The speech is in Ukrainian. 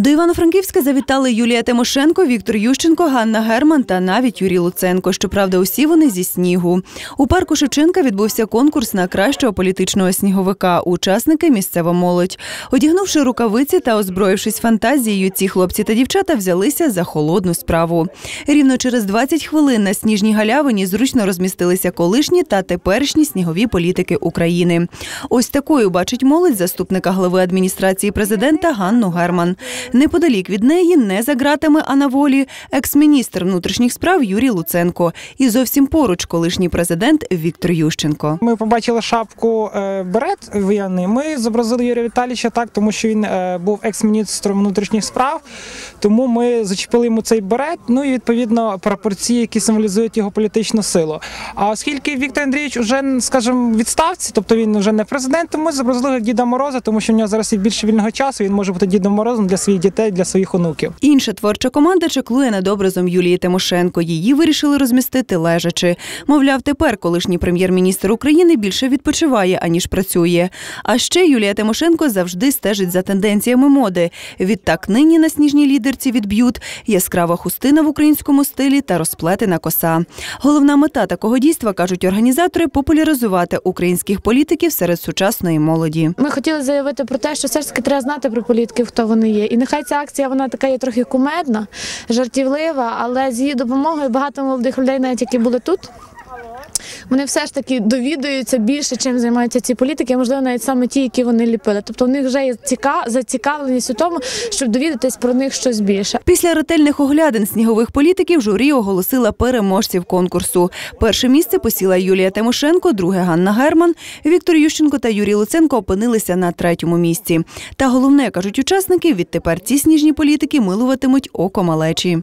До Івано-Франківська завітали Юлія Тимошенко, Віктор Ющенко, Ганна Герман та навіть Юрій Луценко. Щоправда, усі вони зі снігу. У парку Шевченка відбувся конкурс на кращого політичного сніговика. Учасники місцева молодь. Одягнувши рукавиці та озброївшись фантазією, ці хлопці та дівчата взялися за холодну справу. Рівно через 20 хвилин на сніжній галявині зручно розмістилися колишні та теперішні снігові політики України. Ось такою бачить молодь заступника глави адміністрації президента Ганну Герман. Неподалік від неї, не за ґратами, а на волі, екс-міністр внутрішніх справ Юрій Луценко. І зовсім поруч колишній президент Віктор Ющенко. Ми побачили шапку е, берет воєнний. Ми зобразили Юрія Віталійовича так, тому що він е, був екс-міністром внутрішніх справ. Тому ми зачепили йому цей берет. Ну і відповідно прапорці, які символізують його політичну силу. А оскільки Віктор Андрійович вже, скажімо, відставці, тобто він вже не президент, то ми зобразили Діда Мороза, тому що в нього зараз є більше вільного часу. Він може бути Дідом Морозом для своїх дітей, для своїх онуків. Інша творча команда чеклує над образом Юлії Тимошенко. Її вирішили розмістити лежачи. Мовляв, тепер колишній прем'єр-міністр України більше відпочиває аніж працює. А ще Юлія Тимошенко завжди стежить за тенденціями моди. Відтак нині на сніжній лідерці відб'ють яскрава хустина в українському стилі та розплетена коса. Головна мета такого дійства кажуть організатори популяризувати українських політиків серед сучасної молоді. Ми хотіли заявити про те, що все ж таки треба знати про політиків, хто вони є. І нехай ця акція вона така є трохи кумедна, жартівлива, але з її допомогою багато молодих людей, навіть які були тут. Вони все ж таки довідуються більше, чим займаються ці політики, а можливо, навіть саме ті, які вони ліпили. Тобто, у них вже є ціка зацікавленість у тому, щоб довідатись про них щось більше. Після ретельних оглядин снігових політиків журі оголосила переможців конкурсу. Перше місце посіла Юлія Тимошенко, друге Ганна Герман. Віктор Ющенко та Юрій Луценко опинилися на третьому місці. Та головне кажуть учасники: відтепер ці сніжні політики милуватимуть око малечі.